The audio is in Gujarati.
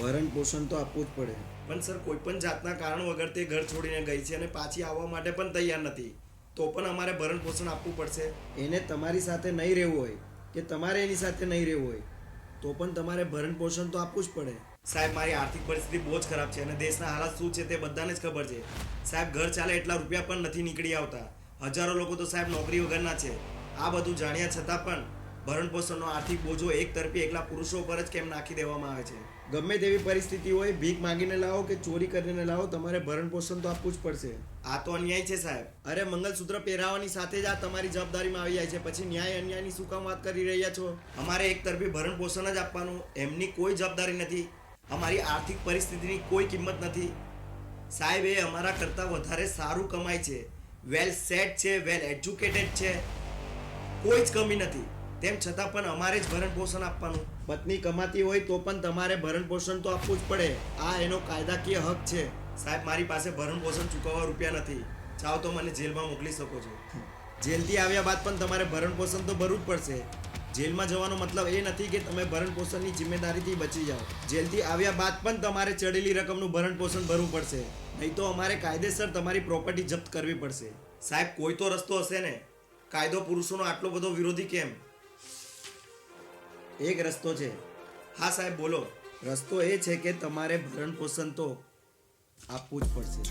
ભરણ પોષણ તો આપવું જ પડે. પણ સર કોઈ પણ જાતના કારણ વગર તે ઘર છોડીને ગઈ છે અને પાછી આવવા માટે પણ તૈયાર નથી. તો પણ અમારે ભરણ પોષણ આપવું પડશે. એને તમારી સાથે નહીં રહેવું હોય કે તમારે એની સાથે નહીં રહેવું હોય તો પણ તમારે ભરણ પોષણ તો આપવું જ પડે. સાહેબ મારી આર્થિક પરિસ્થિતિ બહુ જ ખરાબ છે અને દેશના હાલાત શું છે તે બધાને જ ખબર છે. સાહેબ ઘર ચાલે એટલા રૂપિયા પણ નથી નીકળી આવતા. હજારો લોકો તો સાહેબ નોકરી વગરના છે. આ બધું જાણ્યા છતાં પણ ભરણ પોષણનો આર્થિક બોજો એક તરફી એકલા પુરુષો પર જ કેમ નાખી દેવામાં આવે છે? ગમે તેવી પરિસ્થિતિ હોય ભીખ માંગીને લાવો કે ચોરી કરીને લાવો તમારે ભરણ પોષણ તો આપવું જ પડશે. આ તો અન્યાય છે સાહેબ. અરે મંગલસૂત્ર પહેરાવાની સાથે જ આ તમારી જવાબદારીમાં આવી જાય છે. પછી ન્યાય અન્યાયની શું કામ વાત કરી રહ્યા છો? અમારે એક તરફી ભરણ પોષણ જ આપવાનું. એમની કોઈ જવાબદારી નથી. અમારી આર્થિક પરિસ્થિતિની કોઈ કિંમત નથી. સાહેબ એ અમારા કરતાં વધારે સારું કમાય છે. વેલ સેટ છે વેલ એજ્યુકેટેડ છે. કોઈ જ કમી નથી. તેમ છતાં પણ અમારે જ ભરણ પોષણ આપવાનું. પત્ની કમાતી હોય તો પણ તમારે ભરણ પોષણ તો આપવું જ પડે. આ એનો કાયદાકીય હક છે. સાહેબ, મારી પાસે ભરણ પોષણ ચૂકવવા રૂપિયા નથી. ચાહો તો મને જેલમાં મોકલી શકો છો. જેલથી આવ્યા બાદ પણ તમારે ભરણ પોષણ તો ભરવું જ પડશે. જેલમાં જવાનો મતલબ એ નથી કે તમે ભરણ પોષણની જિમ્મેદારીથી બચી જાઓ. જેલથી આવ્યા બાદ પણ તમારે ચડેલી રકમનું ભરણ પોષણ ભરવું પડશે. નહીં તો અમારે કાયદેસર તમારી પ્રોપર્ટી જપ્ત કરવી પડશે. સાહેબ, કોઈ તો રસ્તો હશે ને? કાયદો પુરુષોનો આટલો બધો વિરોધી કેમ? એક રસ્તો છે. હા સાહેબ, બોલો. રસ્તો એ છે કે તમારે ભરણ પોષણ તો આપવું જ પડશે.